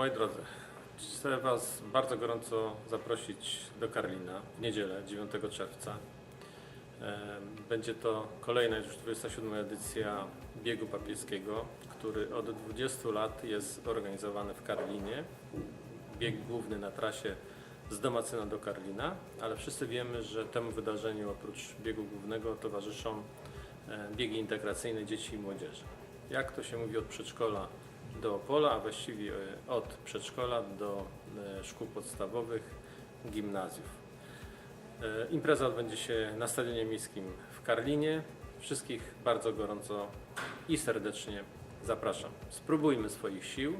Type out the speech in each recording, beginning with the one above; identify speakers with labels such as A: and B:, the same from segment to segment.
A: Moi drodzy, chcę Was bardzo gorąco zaprosić do Karlina w niedzielę 9 czerwca. Będzie to kolejna już 27 edycja biegu papieskiego, który od 20 lat jest organizowany w Karlinie. Bieg główny na trasie z Domacyna do Karlina, ale wszyscy wiemy, że temu wydarzeniu oprócz biegu głównego towarzyszą e, biegi integracyjne dzieci i młodzieży. Jak to się mówi od przedszkola do Opola, a właściwie e, od przedszkola do e, szkół podstawowych, gimnazjów. E, Impreza odbędzie się na Stadionie Miejskim w Karlinie. Wszystkich bardzo gorąco i serdecznie zapraszam. Spróbujmy swoich sił,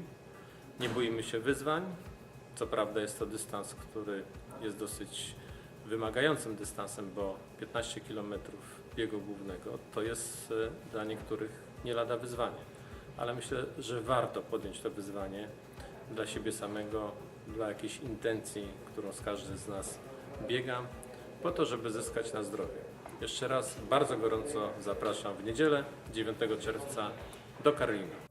A: nie bójmy się wyzwań. Co prawda jest to dystans, który jest dosyć wymagającym dystansem, bo 15 km biegu głównego to jest dla niektórych nie lada wyzwanie. Ale myślę, że warto podjąć to wyzwanie dla siebie samego, dla jakiejś intencji, którą z każdy z nas biega, po to, żeby zyskać na zdrowie. Jeszcze raz bardzo gorąco zapraszam w niedzielę 9 czerwca do Karlina.